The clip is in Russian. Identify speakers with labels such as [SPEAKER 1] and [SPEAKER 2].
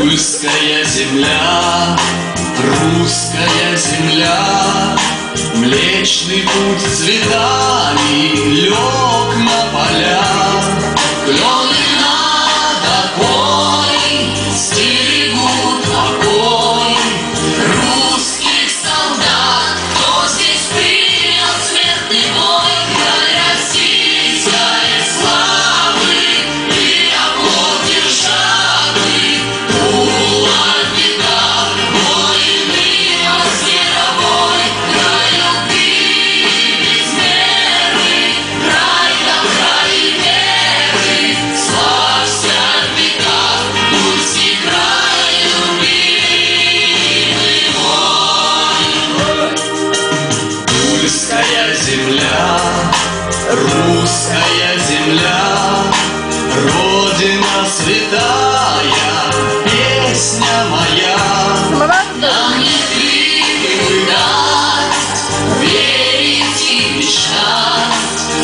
[SPEAKER 1] Тульская земля, русская земля, Млечный путь цветами лег Русская земля, Родина святая, Песня моя. Нам не прибыль дать, верить и мечтать,